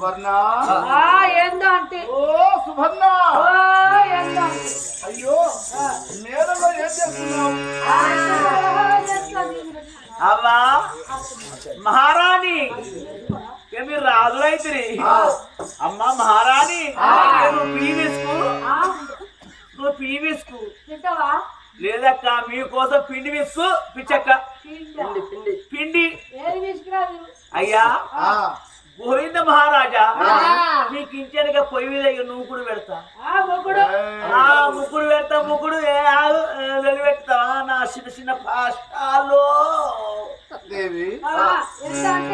స్వర్ణ. ఆ ఏందో అంటే. ఓ సువర్ణ. అయ్యో మేడలో ఏం చేస్తున్నావు. అవ్వా మహారాణి. మీరు రాజులైతిరి అమ్మ మహారాణి నువ్వు పీవిస్కు ఆ, నువ్వు పీవిస్కు లేదక్క మీకోసం పిండి విస్కు పిచ్చక్క. పిండి? తీసుకురాదు అయ్యా. ఆ, గోవింద మహారాజా ఆ. మీకు ఇంచనక పొయ్యి మీద ఇక నువ్వు కూడా పెడతా. ఆ ముగ్గురు పెడతా ఏ వెలిపెడతావా నా చిన్న చిన్న పాష్టాలు. దేవి.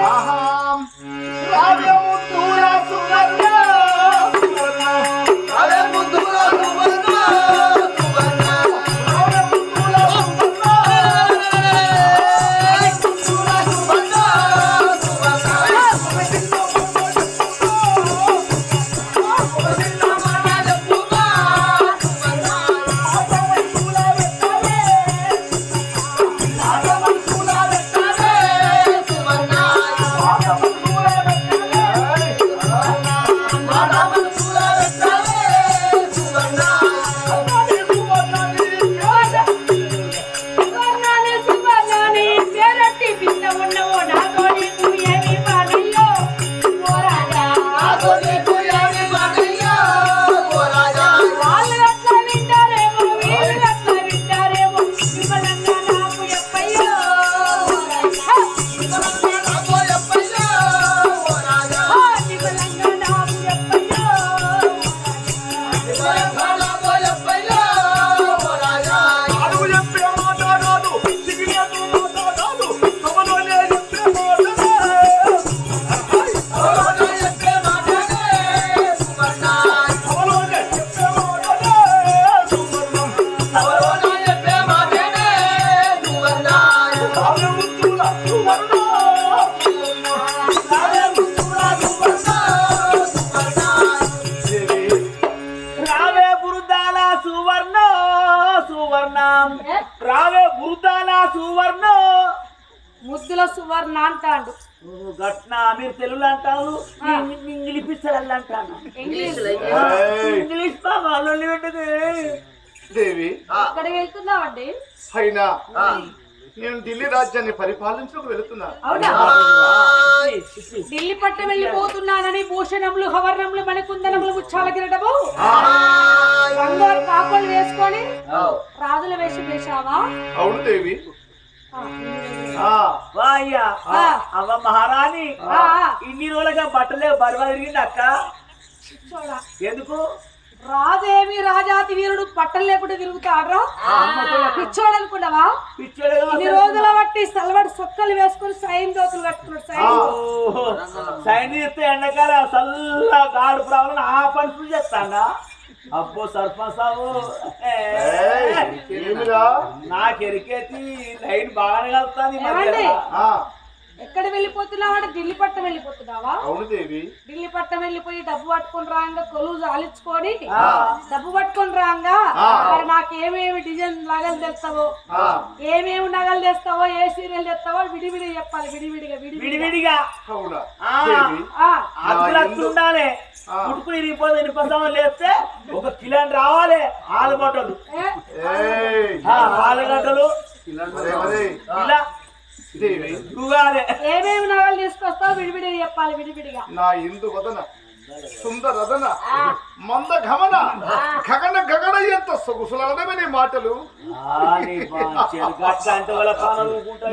ఆహాం. రావే బురుదాల సువర్ణ సువర్ణ ఏ? రావే బురుదాల సువర్ణ ముద్దుల సువర్ణ అంటాడు గట్న మీరు తెలుగులో అంటారు ఇంగ్లీష్ పిస్తలు అంటాను ఇంగ్లీష్ బాగా దేవి ఎక్కడికి వెళ్తున్నావండి అయినా నేను ఢిల్లీ రాజ్యాన్ని పరిపాలించుకు వెళుతున్నాను అవునా? ఢిల్లీ పట్టం వెళ్ళిపోతున్నానని భూషణములు హవర్ణములు మణికుందనములు ముచ్చాల కిరటము బంగారు పాపలు వేసుకొని రాజుల వేషం వేశావా? అవును దేవి. ఆ, ఆ. వా అయ్యా ఆ. అవ్వ మహారాణి. ఇన్ని రోజులుగా బట్టలే బరువు తిరిగింది అక్క. ఎందుకు? రాజేమి రాజాతి వీరుడు పట్టలు లేకుండా తిరుగుతాడ్రా? పిచ్చోడు అనుకున్నావా ఇన్ని రోజుల బట్టి సలవాడు సొక్కలు వేసుకొని సైన్ దోతులు కట్టుకున్నాడు సైన్ సైన్ చేస్తే ఎండకాల చల్ల గాడు ప్రాబ్లం ఆ పని చేస్తాడా? అబ్బో సర్పంచ్ సాబు. ఏయ్, ఏమిరా? నాకు ఎరికేతి లైన్ బాగానే? ఆ. ఎక్కడ వెళ్ళిపోతున్నావా ఢిల్లీ పట్టం వెళ్ళిపోతున్నావా? అవును దేవి. ఢిల్లీ పట్టం వెళ్ళిపోయి డబ్బు పట్టుకొని రాంగా కొలువు జాలించుకొని ఆ. డబ్బు పట్టుకొని రాంగా నాకు ఏమేమి డిజైన్ నగలు తెస్తావో? ఆ. ఏమేమి నగలు తెస్తావో? ఏ సీరియల్ తెస్తావో విడివిడి చెప్పాలి విడివిడిగా విడివిడిగా. ఉండాలి. పుట్టుకుని ఇరిగిపోతే లేస్తే ఒక కిలో రావాలి ఆలుగడ్డలు. ఏ, ఏయ్. ఆ, ఆలుగడ్డలు. ఇలా ఏమేమి నగలు తీసుకొస్తావో విడివిడిగా చెప్పాలి విడివిడిగా. నా ఇందు వదన సుందరదన మంద గమన గగన గగన ఎంత సొగుసులనమే నీ మాటలు.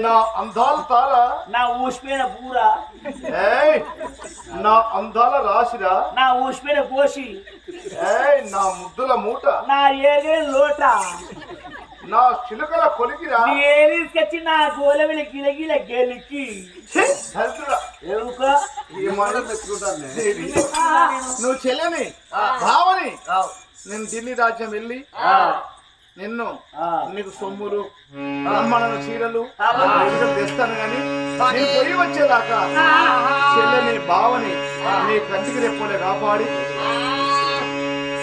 నా అందాల తార. నా ఊసిపోయిన పూర ఏయ్ నా అందాల రాశిరా. నా ఊసిపోయిన గోసి ఏయ్ నా ముద్దుల మూట. నా ఏలే లోట. నా చిలుకల కొలికిరా. నీ ఏలిసుకొచ్చి నా గోలవిల గిలగిల గెలికి. నువ్వు చెల్లెని భావని. నేను ఢిల్లీ రాజ్యం వెళ్ళి నిన్ను ఆ. నీకు సొమ్ములు బ్రాహ్మణుల చీరలు తెస్తాను గాని నేను పోయి వచ్చేదాకా చెల్లెని బావని నీ కంటికి రెప్పలే కాపాడి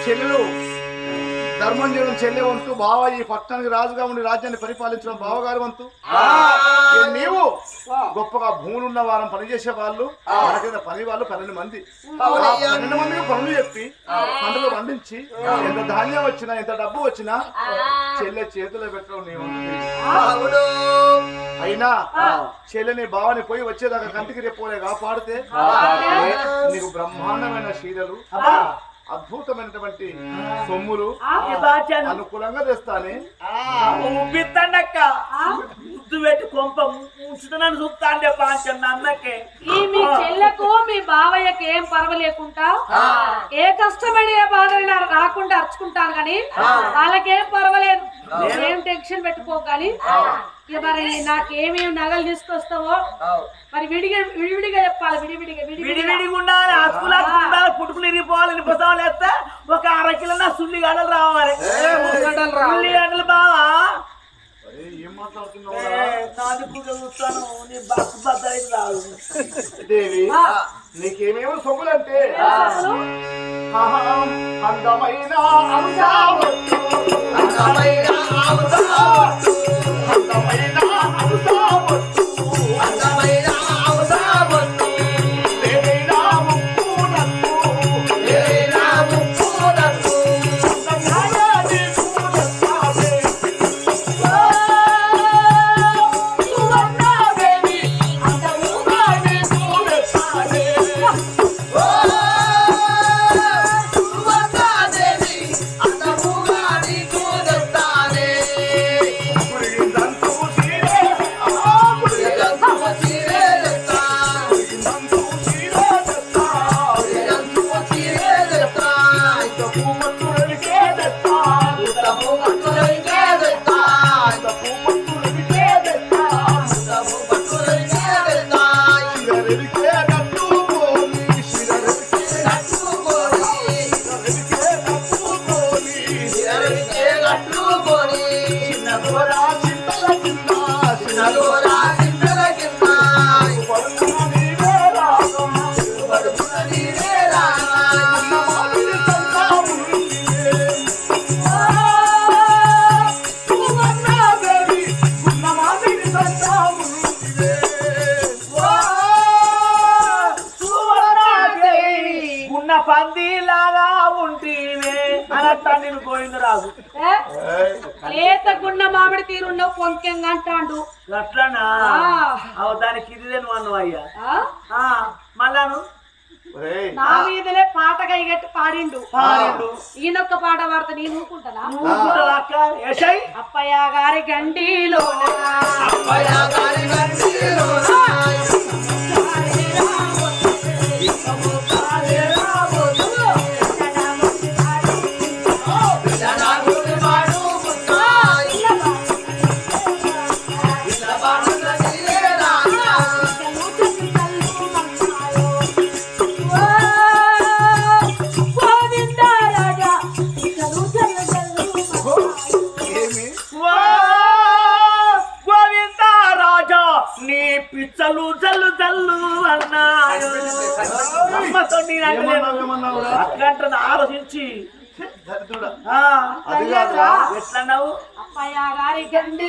చెల్లెలు ధర్మం చేయడం చెల్లె వంతు బావ ఈ పట్టణానికి రాజుగా ఉండి రాజ్యాన్ని పరిపాలించడం బావగారి వంతు. నీవు గొప్పగా భూములు ఉన్న వారం పనిచేసే వాళ్ళు పని వాళ్ళు పన్నెండు మంది. పన్నెండు మందికి పనులు చెప్పి పంటలు పండించి ఎంత ధాన్యం వచ్చినా ఎంత డబ్బు వచ్చినా చెల్లె చేతిలో పెట్టడం నీ వంతు. అవును. అయినా చెల్లెని బావని పోయి వచ్చేదాకా కంటికి రేపోలే కాపాడితే నీకు బ్రహ్మాండమైన చీరలు అద్భుతమైనటువంటి సొమ్ములు అనుకూలంగా తెస్తానే. ముద్దు పెట్టి కొంప ఉంచుతున్నాను చూస్తా అంటే పాంచన్ అన్నకే ఈ మీ చెల్లెకు మీ బావయ్యకి ఏం పర్వాలేకుండా ఏ కష్టమైన ఏ బాధైనా రాకుండా అరుచుకుంటాను కానీ వాళ్ళకేం పర్వాలేదు. ఏం టెన్షన్ పెట్టుకో కానీ ఇక మరి నాకేమేమి నగలు తీసుకొస్తావో? మరి విడిగా విడివిడిగా చెప్పాలి విడివిడిగా విడి విడివిడిగా విడిగా ఉండాలి అతుకులు అతుకుంటారు పుట్టుకుని ఇరిగిపోవాలి నిపుతాలు వేస్తే ఒక అర కిలో నా సుల్లి గడలు రావాలి. సుల్లి గడలు బావా? చూస్తాను నీ బస్సు బద్దలు రాదు. దేవి నీకేమేమో సొమ్ములంటే? అందమైన అందమైన అందమైన అనట్టా నేను పోయింది రాదు ఏ? ఏయ్, లేత గున్న మామిడి తీరున్నావు పొంకెంగా అంటాండు. అట్లనా ఆ. అవు దానికి ఇది నువ్వు అన్నావు అయ్యా? ఆ? ఆ, మళ్ళాను ఒరేయ్, నా మీదనే పాట కైగట్టి పాడిండు. పాడిండు. ఈయనొక్క పాట పాడితే నేను ఊరుకుంటానా? అప్పయ్య గారి గండిలో అప్పయ్య గారి గంటిలోన, Grazie.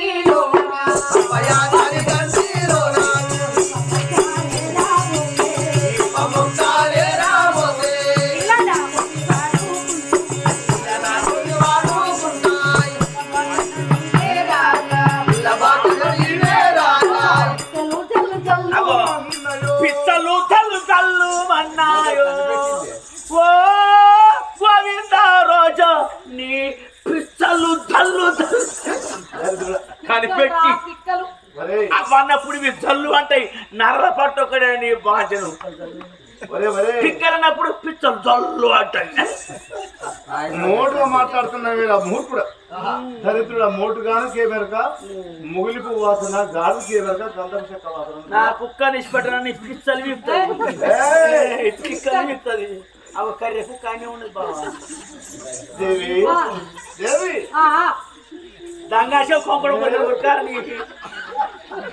అవన్నప్పుడు ఇవి జల్లు అంటాయి నర్ర పట్టు ఒకడే నీ ఒరేయ్. పిక్కలన్నప్పుడు పిచ్చలు జల్లు అంటాయి. మోటుగా మాట్లాడుతున్నావు వీళ్ళ మూర్ఖుడు దరిద్రుడ మోటుగాను కేమెరక ముగిలిపు వాసన గాలి కేమెరక గంధం చెక్క వాసన. నా కుక్క నిష్పట్టణ నీ పిచ్చలు విప్తుంది ఏయ్! పిక్కలు విప్తుంది అవ కర్రె కుక్క అని ఉన్నది బావా. దేవి దేవి. దంగాశం కొంపడం కొడుకారు ఒరే కొంపడం లేదురా ఎప్పుడు కావాలి బావా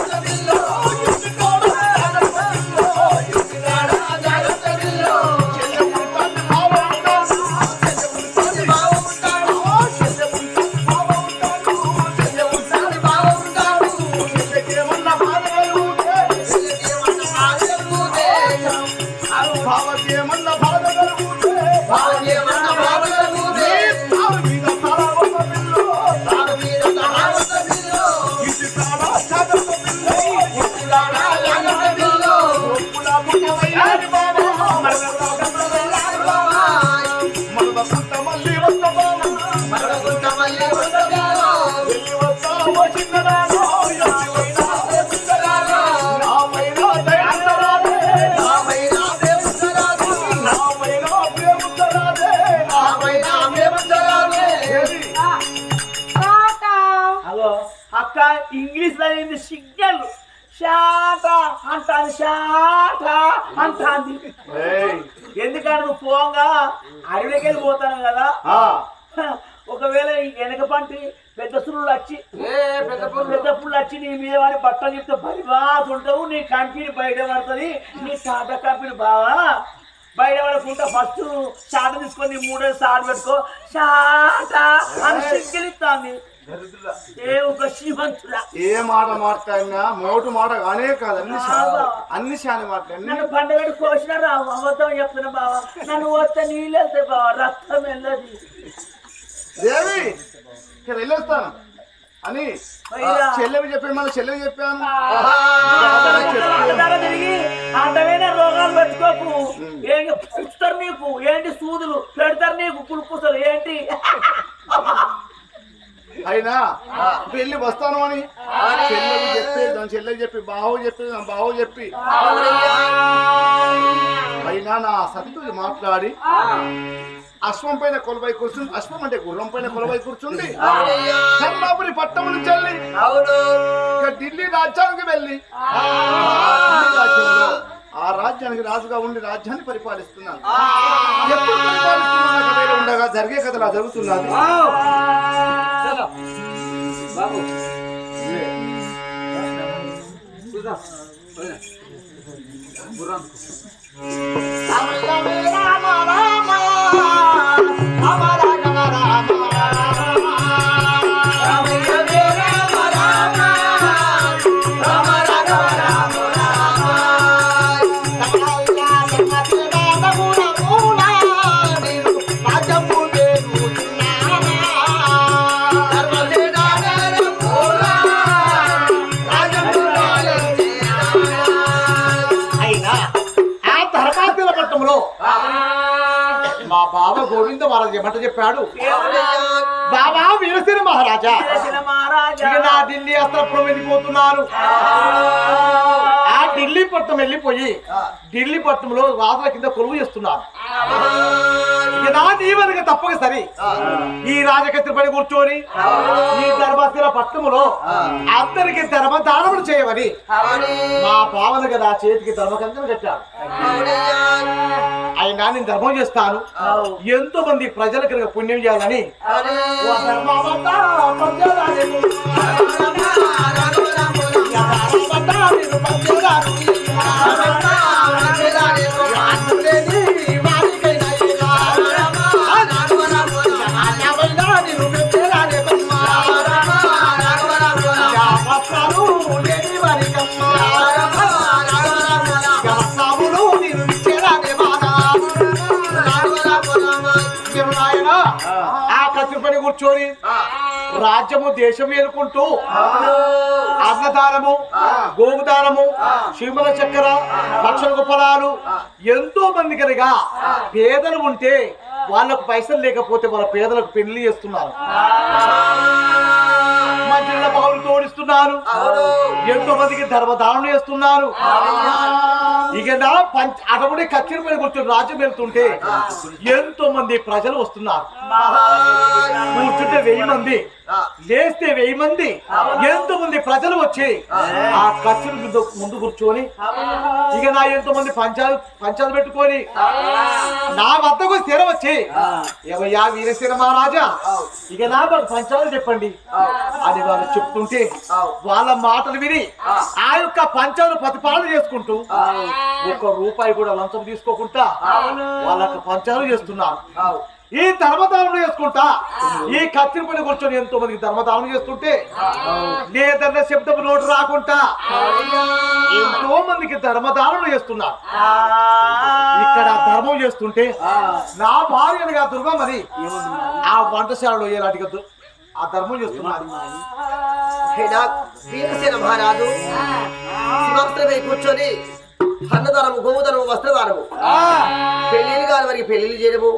అక్క ఇంగ్లీష్లో ఏంది? సిగ్నల్. షాట అంటాను షాట అంటాంది. ఎందుకంటే నువ్వు పోగా? అడవిలోకి వెళ్ళిపోతాను కదా. ఆ, ఒకవేళ వెనక పంటి పెద్ద సురులు వచ్చి పెద్ద పుల్లు వచ్చి నీ మీద వాడి బట్టలు చెప్తే బరిబాత్ ఉంటావు నీ కంపెనీ బయట పడుతుంది. నీ టాటా కంపెనీ బావా. బయట పడకుండా ఫస్ట్ షాట తీసుకొని మూడో షాట్ పెట్టుకో. షాట అని సిగ్గలిస్తాంది దరిద్రుడా. ఏ మాట మాట్లాడినా మోటు మాట కానే కాదు అన్ని అన్ని శాని మాటలు అన్ని నన్ను పండుగ కోసిన రావు అబద్ధం చెప్తున్నా బావా. నన్ను వస్తే నీళ్ళు వెళ్తాయి బావా రక్తం వెళ్ళదు. దేవి ఇక్కడ వెళ్ళొస్తాను. అని. చెల్లెవి చెప్పాను మళ్ళీ చెల్లెవి చెప్పాను. అంతమైన రోగాలు పెట్టుకోకు. ఏం పుస్తారు నీకు. ఏంటి సూదులు? పెడతారు నీకు పులుపుసలు ఏంటి? అయినా వెళ్ళి వస్తాను అని. చెల్లెవి చెప్పి దాని చెల్లెవి చెప్పి బావు చెప్పి దాని బావు చెప్పి. అయినా నా సతితో మాట్లాడి. అశ్వం పైన కొలవై కూర్చుంది. అశ్వం అంటే గుర్రం పైన కొలవై కూర్చుంది. ధర్మాపురి పట్టముని చెల్లి. ఇక ఢిల్లీ రాజ్యానికి వెళ్ళి. ఆ. రాజ్యానికి రాజుగా ఉండి రాజ్యాన్ని పరిపాలిస్తున్నాను. ఎప్పుడు పరిపాలిస్తున్నాను కథ ఉండగా జరిగే కథలా జరుగుతున్నది. అయినా మహారాజు ఏమంట చెప్పాడు. బాబా వీరసేన మహారాజా. నా ఢిల్లీ అస్త్రపురం వెళ్ళిపోతున్నారు. ఆ. ఢిల్లీ పట్టణం వెళ్ళిపోయి ఢిల్లీ పట్టణంలో రాజుల కింద కొలువు చేస్తున్నారు. నా దీవెనక తప్పక సరి. ఈ రాజకత్రి పని కూర్చొని ఈ ధర్మస్థిర పట్టణములో అందరికి ధర్మ దానములు చేయమని మా భావన కదా చేతికి ధర్మకంకం కట్టాడు అయినా నేను ధర్మం చేస్తాను. ఎంతో మంది ప్రజలకు కనుక పుణ్యం చేయాలని పంచదారి కూర్చొని రాజ్యము దేశం ఏలుకుంటూ అన్నదానము గోవుదానము శిమల చక్కెర లక్షల గొప్పలాలు ఎంతో మంది కనుక పేదలు ఉంటే వాళ్ళకు పైసలు లేకపోతే వాళ్ళ పేదలకు పెళ్ళి చేస్తున్నారు. మంచిగా బావులు తోడిస్తున్నారు. ఎంతో మందికి ధర్మదానం చేస్తున్నారు. ఇక నా పంచ అటువంటి కచ్చిన మీద కూర్చొని రాజ్యం వెళ్తుంటే ఎంతో మంది ప్రజలు వస్తున్నారు. వెయ్యి మంది. లేస్తే వెయ్యి మంది. ఎంతో మంది ప్రజలు వచ్చి ఆ. ఖర్చుల ముందు కూర్చొని ఇక నా ఎంతో మంది పంచాలు పంచాలు పెట్టుకొని నా వద్దకు స్థిర వచ్చి ఏవయ్యా వీరసేన మహారాజా? ఇక నా పంచాలు చెప్పండి. అని వాళ్ళు చెప్తుంటే వాళ్ళ మాటలు విని ఆ. యొక్క పంచాలు ప్రతిపాదన చేసుకుంటూ ఒక్క రూపాయి కూడా లంచం తీసుకోకుండా వాళ్ళ యొక్క పంచాలు చేస్తున్నారు. ఈ ధర్మదానం చేసుకుంటా. ఈ కత్తిరి పని కూర్చొని ఎంతో మందికి ధర్మదానం చేస్తుంటే లేదన్న శబ్దం నోటు రాకుండా ఎంతో మందికి ధర్మదానం చేస్తున్నారు. ఇక్కడ ధర్మం చేస్తుంటే నా భార్యగా దుర్గమ్మది ఆ వంటశాలలో ఎలాంటి ఆ ధర్మం చేస్తున్నారు. మహారాజు. కూర్చొని అన్నదానము గోవుదనము వస్త్రదానము. పెళ్ళిళ్ళు కాని వారికి పెళ్ళిళ్ళు చేయడము.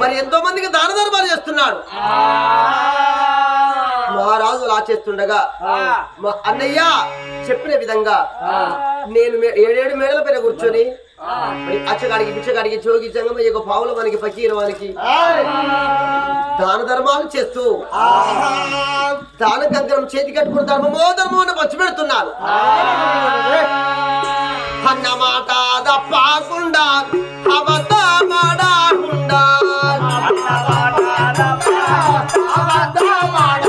మరి ఎంతో మందికి దాన ధర్మాలు చేస్తున్నాడు. మహారాజు అలా చేస్తుండగా మా అన్నయ్య చెప్పిన విధంగా నేను ఏడేడు మేడల పైన కూర్చొని అచ్చగాడికి పిచ్చగాడికి జోగి జంగమయ్య పావుల మనకి పకీర వానికి దాన ధర్మాలు చేస్తూ దాన కంకణం చేతి కట్టుకుని ధర్మమో ధర్మం అని వచ్చి పెడుతున్నాను. అన్నమాట తప్పకుండా అబద్ధమాడకుండా అన్నమాట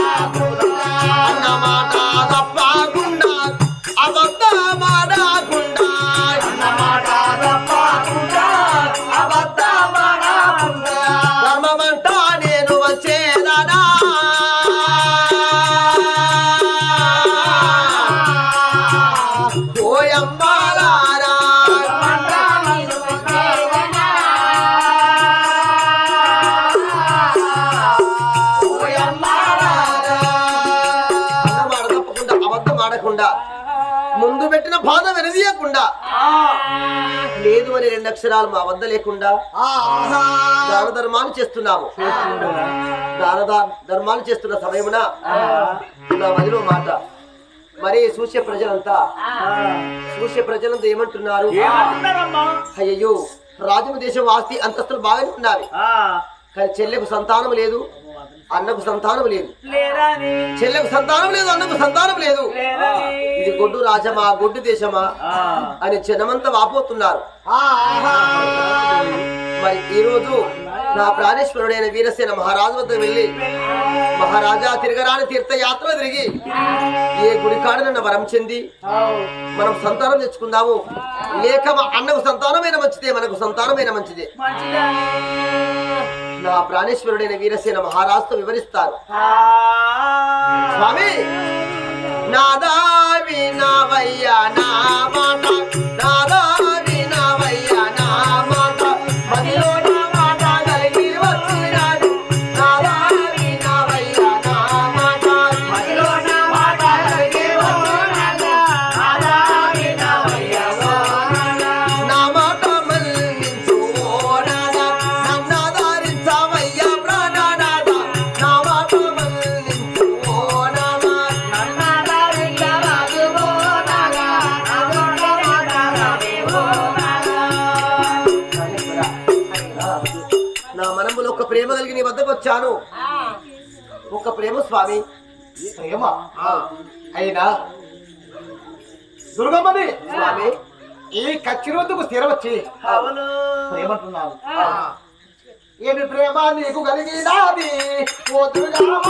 రెండు అక్షరాలు మా వద్ద లేకుండా దాన ధర్మాలు చేస్తున్నాము. దాన ధర్మాలు చేస్తున్న సమయమున నా మదిలో మాట. మరి చూసే ప్రజలంతా చూసే ప్రజలంతా ఏమంటున్నారు? ఏమంటున్నారమ్మా? అయ్యయ్యో రాజు దేశం ఆస్తి అంతస్తులు బాగానే ఉన్నవి ఆ, కానీ చెల్లెకు సంతానం లేదు. అన్నకు సంతానం లేదు. లేరని చెల్లెకు సంతానం లేదు అన్నకు సంతానం లేదు. లేరని ఇది గొడ్డు రాజమా గొడ్డు దేశమా అని జనమంతా వాపోతున్నారు. మరి ఈ రోజు నా ప్రాణేశ్వరుడైన వీరసేన మహారాజు వద్ద వెళ్ళి మహారాజా తిరగరాని తీర్థయాత్ర తిరిగి ఏ గుడికాడ నన్ను వరం చెంది మనం సంతానం తెచ్చుకుందాము. లేక అన్నకు సంతానమైన మంచిదే మనకు సంతానమైన మంచిదే. నా ప్రాణేశ్వరుడైన వీరసేన మహారాజుతో వివరిస్తారు. స్వామి! నాదా వినవయ్య నా మాట నాదా నా మనములో ఒక ప్రేమ కలిగి నీ వద్దకు వచ్చాను. ఒక ప్రేమ స్వామి. ప్రేమ? అయినా? దుర్గమ్మది. స్వామి. ఈ కచ్చిరోతుకు స్థిర వచ్చి. అవును. ప్రేమంటున్నాను ఏమి ప్రేమ నీకు కలిగినాది? ఓ దుర్గమ్మ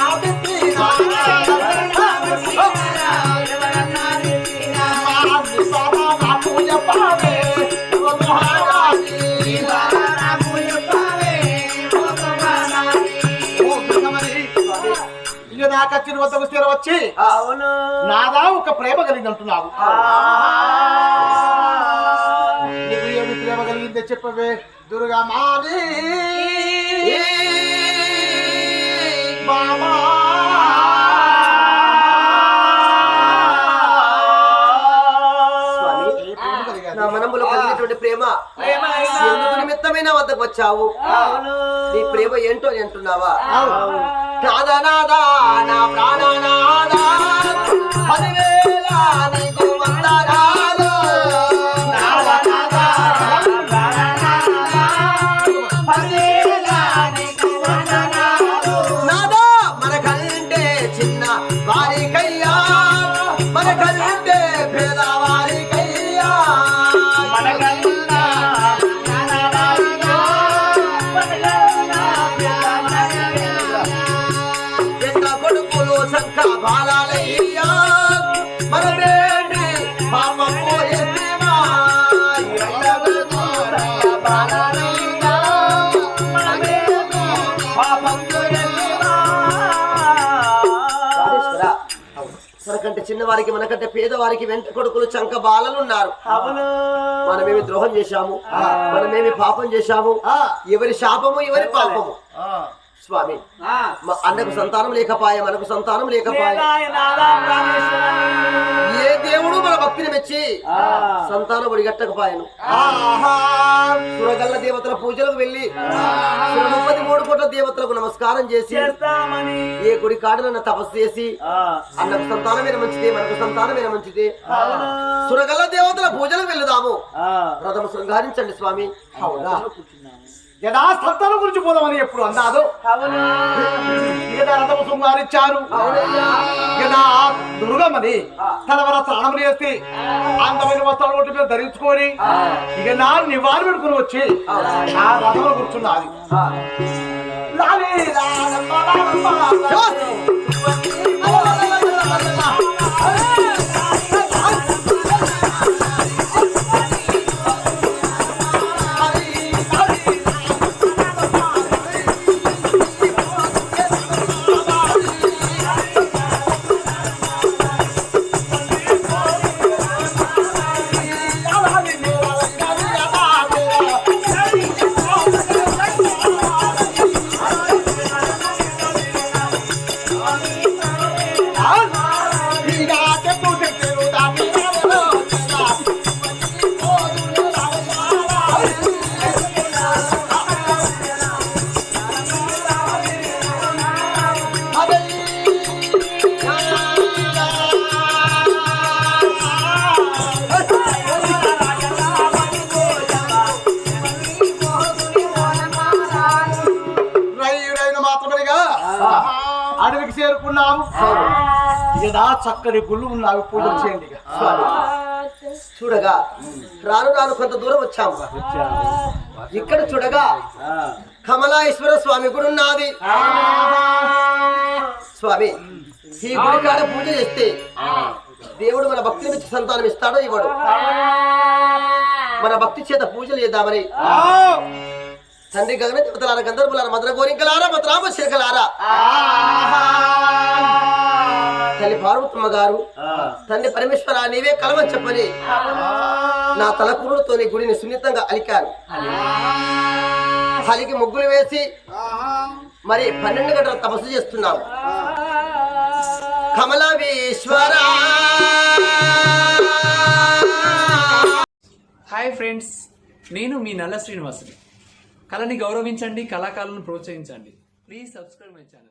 వచ్చిన వద్దకు స్థిర వచ్చి. నాదా ఒక ప్రేమ కలిగింది అంటున్నావు ఏమి ప్రేమ కలిగిందే చెప్పవే దుర్గా మాది. ప్రేమ ఎందుకు నిమిత్తమైన వద్దకు వచ్చావు? నీ ప్రేమ ఏంటో అని అంటున్నావా? నాదా నా ప్రాణనాదా మనకంటే చిన్నవారికి మనకంటే పేదవారికి వెంట కొడుకులు చంక బాలలు ఉన్నారు మనమేమి ద్రోహం చేశాము? మనమేమి పాపం చేశాము? ఎవరి శాపము ఎవరి పాపము? స్వామి. మా అన్నకు సంతానం లేకపాయ మనకు సంతానం లేకపాయ. ఏ దేవుడు మన భక్తిని మెచ్చి సంతానం ఒడిగట్టకపోయాను. సురగల్ల దేవతల పూజలకు వెళ్ళి సుర ముప్పది మూడు కోట్ల దేవతలకు నమస్కారం చేసి ఏ గుడి కాడనన్న తపస్సు చేసి అన్నకు సంతానమైన మంచిదే మనకు సంతానమైన మంచిదే. సురగల్ల దేవతల పూజలకు వెళ్దాము రథము శృంగారించండి స్వామి. అవునా యథా సంతానం గురించి పోదామని ఎప్పుడు అన్నాదు యథా రథము యథా దుర్గమ్మని వల్ల స్నానం చేసి అందమైన వస్త్రాలు ఒంటి మీద ధరించుకొని ఇక నా నివారణ పెట్టుకుని వచ్చి ఆ. రథంలో కూర్చున్నది. చక్కని గుళ్ళు ఉన్నావి పూజలు చేయండి. చూడగా రాను రాను కొంత దూరం వచ్చాము. ఇక్కడ చూడగా. కమలాశ్వర స్వామి గుడి ఉన్నది. స్వామి ఈ గుడి కాడ పూజ చేస్తే దేవుడు మన భక్తిని మెచ్చి సంతానం ఇస్తాడో ఇవ్వడు. మన భక్తి చేత పూజలు చేద్దామని. తండ్రి గగన దేవతలారా గంధర్వులారా మద్ర గోరింకలారా శేఖలారా. తల్లి పార్వతమ్మ గారు తండ్రి పరమేశ్వర నీవే కలవని చెప్పని నా తలకురులతో నీ గుడిని సున్నితంగా అలికాను. అలికి ముగ్గులు వేసి మరి పన్నెండు గంటల తపస్సు చేస్తున్నాము. కమలావీశ్వర. హాయ్ ఫ్రెండ్స్ నేను మీ నల్ల శ్రీనివాసుని. కళని గౌరవించండి కళాకారులను ప్రోత్సహించండి. Please subscribe my channel.